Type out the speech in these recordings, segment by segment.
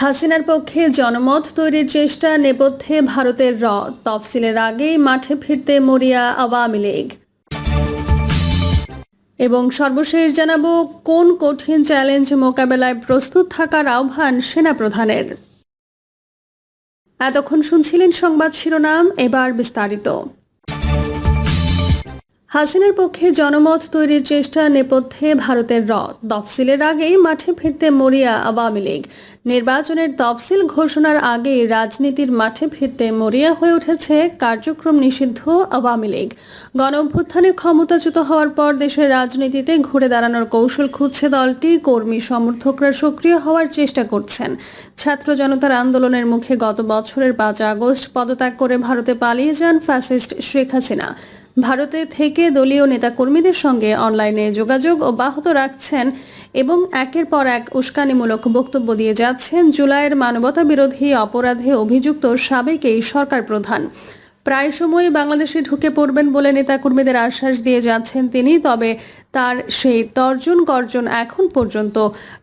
হাসিনার পক্ষে জনমত তৈরির চেষ্টা নেপথ্যে ভারতের র। তফসিলের আগেই মাঠে ফিরতে মরিয়া আওয়ামী লীগ। এবং সর্বশেষ জানাব, কোন কঠিন চ্যালেঞ্জ মোকাবেলায় প্রস্তুত থাকার আহ্বান সেনাপ্রধানের? এতক্ষণ শুনছিলেন সংবাদ শিরোনাম, এবার বিস্তারিত। হাসিনার পক্ষে জনমত তৈরির চেষ্টা নেপথ্যে ভারতের র তফসিলের আগেই মাঠে ফিরতে মরিয়া আওয়ামী লীগ। নির্বাচনের তফসিল ঘোষণার আগে রাজনীতির মাঠে ফিরতে মরিয়া হয়ে উঠেছে কার্যক্রম নিষিদ্ধ আওয়ামী লীগ। গণ অভ্যুত্থানে ক্ষমতাচ্যুত হওয়ার পর দেশের রাজনীতিতে ঘুরে দাঁড়ানোর কৌশল খুঁজছে দলটি। কর্মী, সমর্থকরা সক্রিয় হওয়ার চেষ্টা করছেন। ছাত্র জনতার আন্দোলনের মুখে গত বছরের পাঁচ আগস্ট পদত্যাগ করে ভারতে পালিয়ে যান ফ্যাসিস্ট শেখ হাসিনা। ভারতে থেকে দলীয় নেতাকর্মীদের সঙ্গে অনলাইনে যোগাযোগ অব্যাহত রাখছেন এবং একের পর এক উস্কানিমূলক বক্তব্য দিয়ে যাচ্ছেন জুলাইয়ের মানবতা বিরোধী অপরাধে অভিযুক্ত সাবেক এই সরকার প্রধান। প্রায় সময়ই বাংলাদেশে ঢুকে পড়বেন বলে নেতাকর্মীদের আশ্বাস দিয়ে যাচ্ছেন তিনি, তবে তার সেই তর্জন গর্জন এখন পর্যন্ত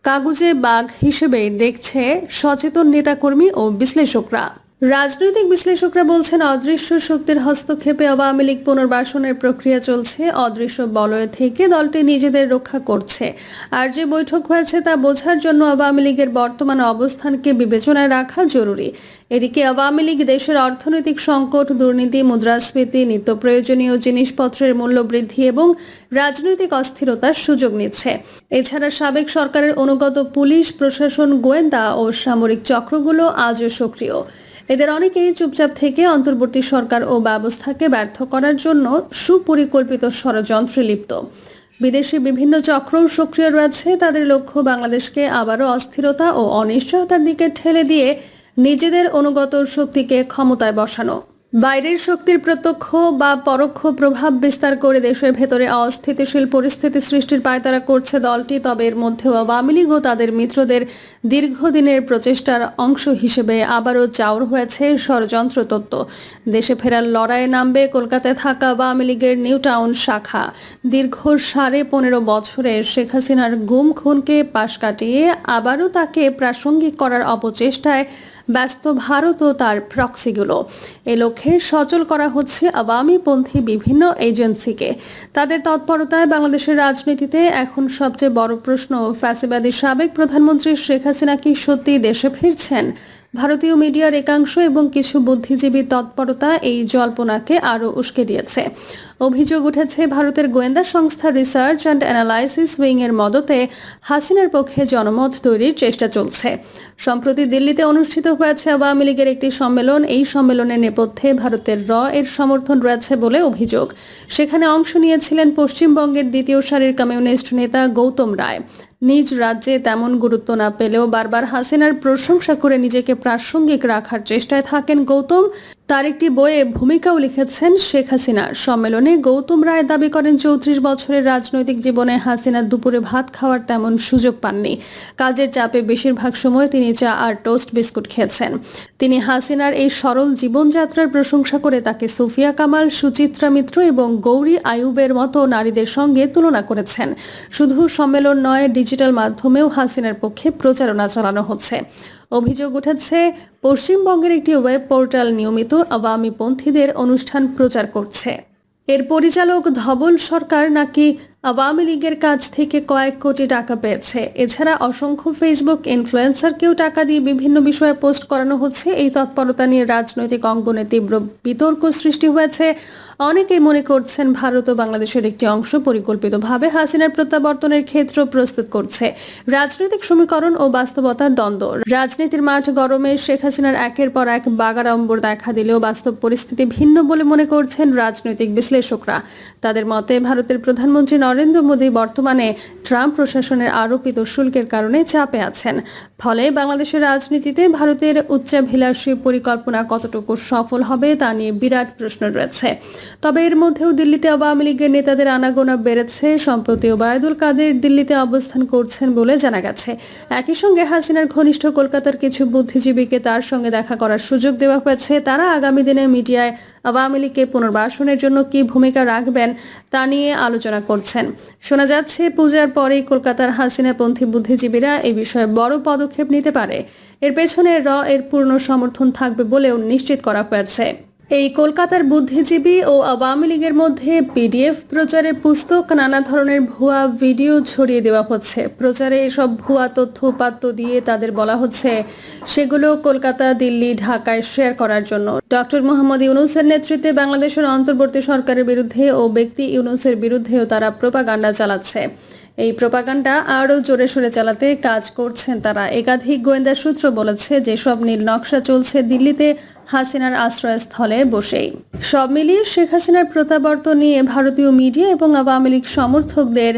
কাগুজে বাঘ হিসেবে দেখছে সচেতন নেতাকর্মী ও বিশ্লেষকরা। রাজনৈতিক বিশ্লেষকরা বলছেন, অদৃশ্য শক্তির হস্তক্ষেপে আওয়ামী লীগ পুনর্বাসনের প্রক্রিয়া চলছে। অদৃশ্য বলয় থেকে দলটি নিজেদের রক্ষা করছে। আর যে বৈঠক হয়েছে তা বোঝার জন্য আওয়ামী লীগের বর্তমান অবস্থানকে বিবেচনায় রাখা জরুরি। এদিকে আওয়ামী লীগ দেশের অর্থনৈতিক সংকট, দুর্নীতি, মুদ্রাস্ফীতি, নিত্য প্রয়োজনীয় জিনিসপত্রের মূল্য বৃদ্ধি এবং রাজনৈতিক অস্থিরতার সুযোগ নিচ্ছে। এছাড়া সাবেক সরকারের অনুগত পুলিশ, প্রশাসন, গোয়েন্দা ও সামরিক চক্রগুলো আজও সক্রিয়। এদের অনেকেই চুপচাপ থেকে অন্তর্বর্তী সরকার ও ব্যবস্থাকে ব্যর্থ করার জন্য সুপরিকল্পিত ষড়যন্ত্রে লিপ্ত। বিদেশে বিভিন্ন চক্র সক্রিয় রয়েছে, তাদের লক্ষ্য বাংলাদেশকে আবারও অস্থিরতা ও অনিশ্চয়তার দিকে ঠেলে দিয়ে নিজেদের অনুগত শক্তিকে ক্ষমতায় বসানো। বাইরের শক্তির প্রত্যক্ষ বা পরোক্ষ প্রভাব বিস্তার করে দেশের ভেতরে অস্থিতিশীল পরিস্থিতি সৃষ্টির পায়তারা করছে দলটি, তবে এর মধ্যেও আওয়ামী লীগ ও তাদের মিত্রদের দীর্ঘদিনের প্রচেষ্টার অংশ হিসেবে আবারও চাউর হয়েছে ষড়যন্ত্র তত্ত্ব। দেশে ফেরার লড়াইয়ে নামবে কলকাতায় থাকা আওয়ামী লীগের নিউ টাউন শাখা। দীর্ঘ সাড়ে পনেরো বছরের শেখ হাসিনার গুম খুনকে পাশ কাটিয়ে আবারও তাকে প্রাসঙ্গিক করার অপচেষ্টায় ব্যস্ত ভারত ও তার প্রক্সিগুলো। এ লক্ষ্যে সচল করা হচ্ছে আওয়ামীপন্থী বিভিন্ন এজেন্সিকে। তাদের তৎপরতায় বাংলাদেশের রাজনীতিতে এখন সবচেয়ে বড় প্রশ্ন, ফ্যাসিবাদী সাবেক প্রধানমন্ত্রী শেখ হাসিনা কি সত্যি দেশে ফিরছেন? ভারতীয় মিডিয়ার একাংশ এবং কিছু বুদ্ধিজীবী তৎপরতা এই জল্পনাকে আরও উস্কে দিয়েছে। অভিযোগ উঠেছে, ভারতের গোয়েন্দা সংস্থা রিসার্চ অ্যান্ড অ্যানালাইসিস উইং এর মদতে হাসিনার পক্ষে জনমত তৈরির চেষ্টা চলছে। সম্প্রতি দিল্লিতে অনুষ্ঠিত হয়েছে আওয়ামী লীগের একটি সম্মেলন। এই সম্মেলনের নেপথ্যে ভারতের র এর সমর্থন রয়েছে বলে অভিযোগ। সেখানে অংশ নিয়েছিলেন পশ্চিমবঙ্গের দ্বিতীয় সারির কমিউনিস্ট নেতা গৌতম রায়। নিজ রাজ্যে তেমন গুরুত্ব না পেলেও বারবার হাসিনার প্রশংসা করে নিজেকে প্রাসঙ্গিক রাখার চেষ্টায় থাকেন গৌতম। তার একটি বইয়ে ভূমিকাও লিখেছেন শেখ হাসিনা। সম্মেলনে গৌতম রায় দাবি করেন চৌত্রিশ বছরের রাজনৈতিক জীবনে হাসিনা দুপুরে ভাত খাওয়ার তেমন সুযোগ পাননি। কাজের চাপে বেশিরভাগ সময় তিনি চা আর টোস্ট বিস্কুট খেয়েছেন। তিনি হাসিনার এই সরল জীবনযাত্রার প্রশংসা করে তাকে সুফিয়া কামাল, সুচিত্রা মিত্র এবং গৌরী আয়ুবের মতো নারীদের সঙ্গে তুলনা করেছেন। শুধু সম্মেলন নয়, ডিজিটাল মাধ্যমেও হাসিনার পক্ষে প্রচারণা চালানো হচ্ছে। অভিযোগ উঠেছে, পশ্চিমবঙ্গের একটি ওয়েব পোর্টাল নিয়মিত আওয়ামী পন্থীদের অনুষ্ঠান প্রচার করছে। এর পরিচালক ধবল সরকার নাকি আওয়ামী লীগের কাছ থেকে কয়েক কোটি টাকা পেয়েছে। এছাড়া অসংখ্য ফেসবুক ইনফ্লুয়েন্সারকেও টাকা দিয়ে বিভিন্ন বিষয়ে পোস্ট করানো হচ্ছে। এই তৎপরতা নিয়ে রাজনৈতিক অঙ্গনে তীব্র বিতর্ক সৃষ্টি হয়েছে। অনেকেই মনে করছেন ভারত ও বাংলাদেশের একটি অংশ পরিকল্পিতভাবে হাসিনার প্রত্যাবর্তনের ক্ষেত্র প্রস্তুত করছে। রাজনৈতিক সমীকরণ ও বাস্তবতার দ্বন্দ্ব। রাজনীতির মাঠ গরমে শেখ হাসিনার একের পর এক বাগাড়ম্বর দেখা দিলেও বাস্তব পরিস্থিতি ভিন্ন বলে মনে করছেন রাজনৈতিক বিশ্লেষকরা। তাদের মতে, ভারতের প্রধানমন্ত্রী নরেন্দ্র মোদী বর্তমানে ট্রাম্প প্রশাসনের আরোপিত শুল্কের কারণে চাপে আছেন। ফলে বাংলাদেশের রাজনীতিতে ভারতের উচ্চাভিলাষী পরিকল্পনা কতটুকু সফল হবে তা নিয়ে বিরাট প্রশ্ন রয়েছে। তবে এর মধ্যেও দিল্লিতে আওয়ামী লীগের নেতাদের আনাগোনা বেড়েছে। সম্প্রতি ওবায়দুল কাদের দিল্লিতে অবস্থান করছেন বলে জানা গেছে। একই সঙ্গে হাসিনার ঘনিষ্ঠ কলকাতার কিছু বুদ্ধিজীবীকে তার সঙ্গে দেখা করার সুযোগ দেওয়া হয়েছে। তারা আগামী দিনে মিডিয়ায় আওয়ামী লীগকে পুনর্বাসনের জন্য কি ভূমিকা রাখবেন তা নিয়ে আলোচনা করছেন। শোনা যাচ্ছে, পূজার পরেই কলকাতার হাসিনাপন্থী বুদ্ধিজীবীরা এই বিষয়ে বড় পদক্ষেপ নিতে পারে। এর পেছনে র এর পূর্ণ সমর্থন থাকবে বলেও নিশ্চিত করা হয়েছে। এই কলকাতার বুদ্ধিজীবী ও আওয়ামী লীগের মধ্যে পিডিএফ প্রচারের পুস্তক, নানা ধরনের ভুয়া ভিডিও ছড়িয়ে দেওয়া হচ্ছে। প্রচারে এসব ভুয়া তথ্য উপাত্ত দিয়ে তাদের বলা হচ্ছে, সেগুলো কলকাতা, দিল্লি, ঢাকায় শেয়ার করার জন্য। ডক্টর মোহাম্মদ ইউনুসের নেতৃত্বে বাংলাদেশের অন্তর্বর্তী সরকারের বিরুদ্ধে ও ব্যক্তি ইউনুসের বিরুদ্ধেও তারা প্রোপাগান্ডা চালাচ্ছে। এই প্রোপাগান্ডা আরও জোরে সোরে চালাতে কাজ করছেন তারা। একাধিক গোয়েন্দা সূত্র বলেছে, যেসব নীল নকশা চলছে দিল্লিতে, হাসিনার আশ্রয়স্থলে বসেই। সব মিলিয়ে শেখ হাসিনার প্রত্যাবর্তন নিয়ে ভারতীয় মিডিয়া এবং আওয়ামী লীগ সমর্থকদের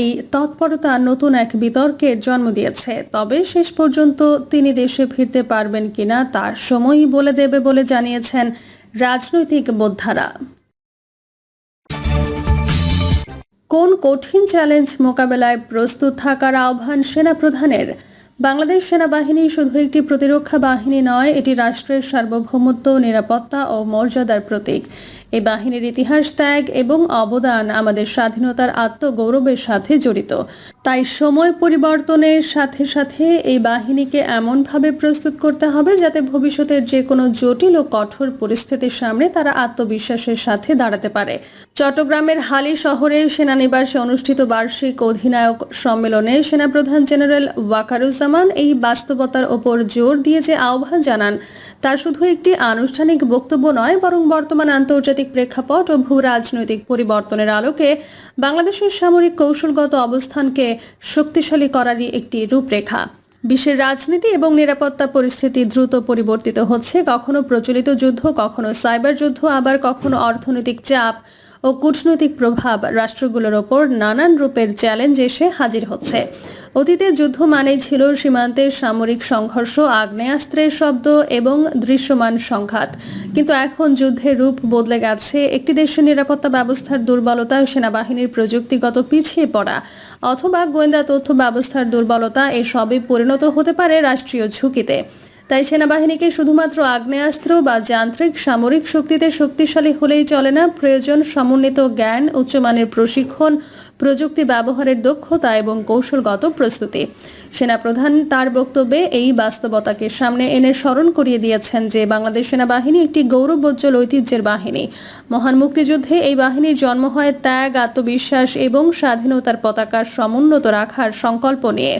এই তৎপরতা নতুন এক বিতর্কের জন্ম দিয়েছে। তবে শেষ পর্যন্ত তিনি দেশে ফিরতে পারবেন কিনা, তার সময়ই বলে দেবে বলে জানিয়েছেন রাজনৈতিক বোদ্ধারা। কোন কঠিন চ্যালেঞ্জ মোকাবেলায় প্রস্তুত থাকার আহ্বান সেনাপ্রধানের? বাংলাদেশ সেনাবাহিনী শুধু একটি প্রতিরক্ষা বাহিনী নয়, এটি রাষ্ট্রের সার্বভৌমত্ব, নিরাপত্তা ও মর্যাদার প্রতীক। এই বাহিনীর ইতিহাস ত্যাগ এবং অবদান আমাদের স্বাধীনতার আত্মগৌরবের সাথে জড়িত। তাই সময় পরিবর্তনের সাথে সাথে এই বাহিনীকে এমনভাবে প্রস্তুত করতে হবে যাতে ভবিষ্যতের যে কোনো জটিল ও কঠোর পরিস্থিতির সামনে তারা আত্মবিশ্বাসের সাথে দাঁড়াতে পারে। চট্টগ্রামের হালি শহরের সেনানিবাসে অনুষ্ঠিত বার্ষিক অধিনায়ক সম্মেলনে সেনাপ্রধান জেনারেল ওয়াকারুজ্জামান এই বাস্তবতার ওপর জোর দিয়ে যে আহ্বান জানান তার শুধু একটি আনুষ্ঠানিক বক্তব্য নয়, বরং বর্তমান আন্তর্জাতিক প্রেক্ষাপট ও ভূ রাজনৈতিক পরিবর্তনের আলোকে বাংলাদেশের সামরিক কৌশলগত অবস্থানকে শক্তিশালী করারই একটি রূপরেখা। বিশ্বের রাজনীতি এবং নিরাপত্তা পরিস্থিতি দ্রুত পরিবর্তিত হচ্ছে। কখনো প্রচলিত যুদ্ধ, কখনো সাইবার যুদ্ধ, আবার কখনো অর্থনৈতিক চাপ ও কূটনৈতিক প্রভাব রাষ্ট্রগুলোর ওপর নানান রূপের চ্যালেঞ্জ এসে হাজির হচ্ছে। অতীতে যুদ্ধ মানেই ছিল সীমান্তের সামরিক সংঘর্ষ, আগ্নেয়াস্ত্রের শব্দ এবং দৃশ্যমান সংঘাত। কিন্তু এখন যুদ্ধের রূপ বদলে গেছে। একটি দেশের নিরাপত্তা ব্যবস্থার দুর্বলতা, সেনাবাহিনীর প্রযুক্তিগত পিছিয়ে পড়া অথবা গোয়েন্দা তথ্য ব্যবস্থার দুর্বলতা, এসবই পরিণত হতে পারে রাষ্ট্রীয় ঝুঁকিতে। তাই সেনাবাহিনীকে শুধুমাত্র আগ্নেয়াস্ত্র বা যান্ত্রিক সামরিক শক্তিতে শক্তিশালী হলেই চলে না, প্রয়োজন সমন্বিত জ্ঞান, উচ্চমানের প্রশিক্ষণ, প্রযুক্তি ব্যবহারের দক্ষতা এবং কৌশলগত প্রস্তুতি। সেনাপ্রধান তার বক্তব্যে এই বাস্তবতাকে সামনে এনে স্মরণ করিয়ে দিয়েছেন যে বাংলাদেশ সেনাবাহিনী একটি গৌরবোজ্জ্বল ঐতিহ্যের বাহিনী। মহান মুক্তিযুদ্ধে এই বাহিনীর জন্ম হয় ত্যাগ, আত্মবিশ্বাস এবং স্বাধীনতার পতাকা সমুন্নত রাখার সংকল্প নিয়ে।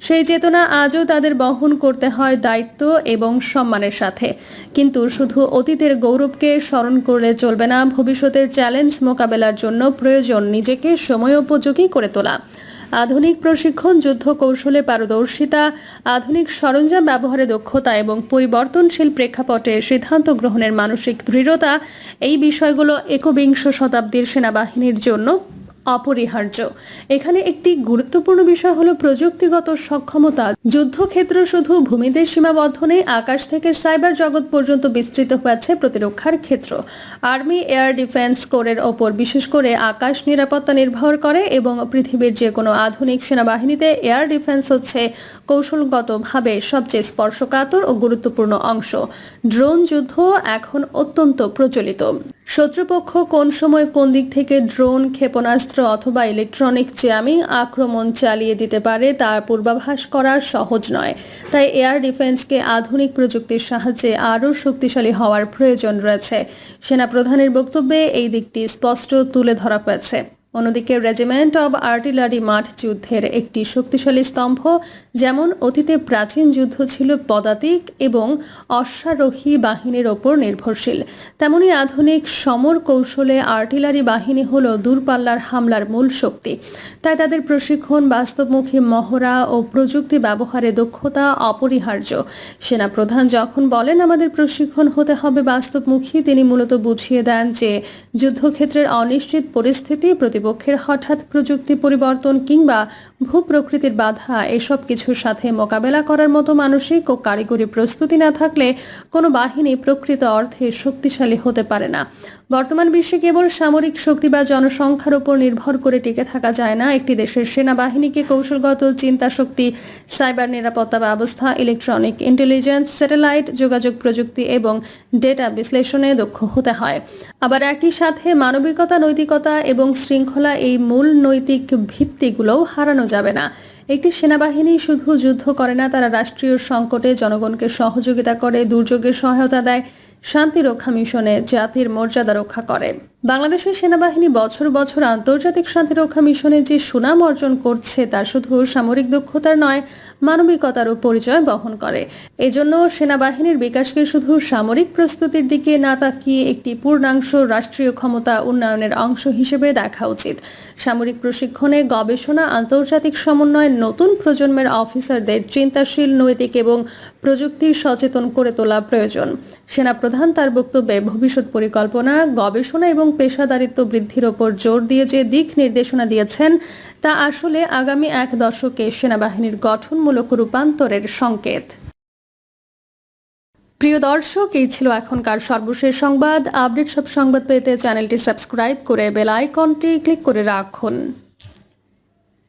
সেই চেতনা আজও তাদের বহন করতে হয় দায়িত্ব এবং সম্মানের সাথে। কিন্তু শুধু অতীতের গৌরবকে স্মরণ করলে চলবে না, ভবিষ্যতের চ্যালেঞ্জ মোকাবেলার জন্য প্রয়োজন নিজেকে সময়োপযোগী করে তোলা। আধুনিক প্রশিক্ষণ, যুদ্ধ কৌশলে পারদর্শিতা, আধুনিক সরঞ্জাম ব্যবহারে দক্ষতা এবং পরিবর্তনশীল প্রেক্ষাপটে সিদ্ধান্ত গ্রহণের মানসিক দৃঢ়তা, এই বিষয়গুলো একবিংশ শতাব্দীর সেনাবাহিনীর জন্য অপরিহার্য। এখানে একটি গুরুত্বপূর্ণ বিষয় হলো প্রযুক্তিগত সক্ষমতা। যুদ্ধক্ষেত্র শুধু ভূমিদের সীমাবদ্ধ নেই, আকাশ থেকে সাইবার জগৎ পর্যন্ত বিস্তৃত হয়েছে প্রতিরক্ষার ক্ষেত্র। আর্মি, এয়ার ডিফেন্স কোরের ওপর বিশেষ করে আকাশ নিরাপত্তা নির্ভর করে এবং পৃথিবীর যে কোনো আধুনিক সেনাবাহিনীতে এয়ার ডিফেন্স হচ্ছে কৌশলগতভাবে সবচেয়ে স্পর্শকাতর ও গুরুত্বপূর্ণ অংশ। ড্রোন যুদ্ধ এখন অত্যন্ত প্রচলিত। শত্রুপক্ষ কোন সময় কোন দিক থেকে ড্রোন, ক্ষেপণাস্ত্র অথবা ইলেকট্রনিক জ্যামিং আক্রমণ চালিয়ে দিতে পারে তার পূর্বাভাস করা সহজ নয়। তাই এয়ার ডিফেন্সকে আধুনিক প্রযুক্তির সাহায্যে আরও শক্তিশালী হওয়ার প্রয়োজন রয়েছে। সেনাপ্রধানের বক্তব্যে এই দিকটি স্পষ্ট তুলে ধরা হয়েছে। অন্যদিকে রেজিমেন্ট অব আর্টিলারি মাঠ যুদ্ধের একটি শক্তিশালী স্তম্ভ, যেমন অতীতে প্রাচীন যুদ্ধ ছিল পদাতিক এবং অশ্বারোহী বাহিনীর ওপর নির্ভরশীল, তেমনি আধুনিক সমর কৌশলে আর্টিলারি বাহিনী হল দূরপাল্লার হামলার মূল শক্তি। তাই তাদের প্রশিক্ষণ, বাস্তবমুখী মহড়া ও প্রযুক্তি ব্যবহারে দক্ষতা অপরিহার্য। সেনাপ্রধান যখন বলেন, আমাদের প্রশিক্ষণ হতে হবে বাস্তবমুখী তিনি মূলত বুঝিয়ে দেন যে যুদ্ধক্ষেত্রের অনিশ্চিত পরিস্থিতি প্রতিপক্ষের হঠাৎ প্রযুক্তি পরিবর্তন কিংবা ভূপ্রকৃতির বাধা, এসব কিছুর সাথে মোকাবেলা করার মতো মানসিক ও কারিগরি প্রস্তুতি না থাকলে কোনো বাহিনী প্রকৃত অর্থে শক্তিশালী হতে পারে না। বর্তমান বিশ্বে কেবল সামরিক শক্তি বা জনসংখ্যার উপর নির্ভর করে টিকে থাকা যায় না। একটি দেশের সেনাবাহিনীকে কৌশলগত চিন্তা শক্তি সাইবার নিরাপত্তা ব্যবস্থা, ইলেকট্রনিক ইন্টেলিজেন্স, স্যাটেলাইট, যোগাযোগ প্রযুক্তি এবং ডেটা বিশ্লেষণে দক্ষ হতে হয়। আবার একই সাথে মানবিকতা, নৈতিকতা এবং শৃঙ্খলা এই মূল নৈতিক ভিত্তিগুলোও হারানো যাবে না। একটি সেনাবাহিনী শুধু যুদ্ধ করে না, তারা রাষ্ট্রীয় সংকটে জনগণকে সহযোগিতা করে দুর্যোগে সহায়তা দেয়। শান্তি রক্ষা মিশনে জাতির মর্যাদা রক্ষা করে। বাংলাদেশের সেনাবাহিনী বছর বছর আন্তর্জাতিক শান্তি রক্ষা মিশনে যে সুনাম অর্জন করছে, তা শুধু সামরিক দক্ষতার নয় মানবিকতারও পরিচয় বহন করে। এজন্য সেনাবাহিনীর বিকাশকে শুধু সামরিক প্রস্তুতির দিকে না তাকিয়ে একটি পূর্ণাংশ রাষ্ট্রীয় ক্ষমতা উন্নয়নের অংশ হিসেবে দেখা উচিত। সামরিক প্রশিক্ষণে গবেষণা, আন্তর্জাতিক সমন্বয় নতুন প্রজন্মের অফিসারদের চিন্তাশীল, নৈতিক এবং প্রযুক্তি সচেতন করে তোলা প্রয়োজন। সেনাপ্রধান তার বক্তব্যে ভবিষ্যৎ পরিকল্পনা, গবেষণা এবং পেশাদারিত্ব বৃদ্ধির ওপর জোর দিয়ে যে দিক নির্দেশনা দিয়েছেন, তা আসলে আগামী এক দশকে সেনাবাহিনীর গঠনমূলক রূপান্তরের সংকেত। প্রিয় দর্শক, এই ছিল এখনকার সর্বশেষ সংবাদ। আপডেট সব সংবাদ পেতে চ্যানেলটি সাবস্ক্রাইব করে বেল আইকনটি ক্লিক করে রাখুন।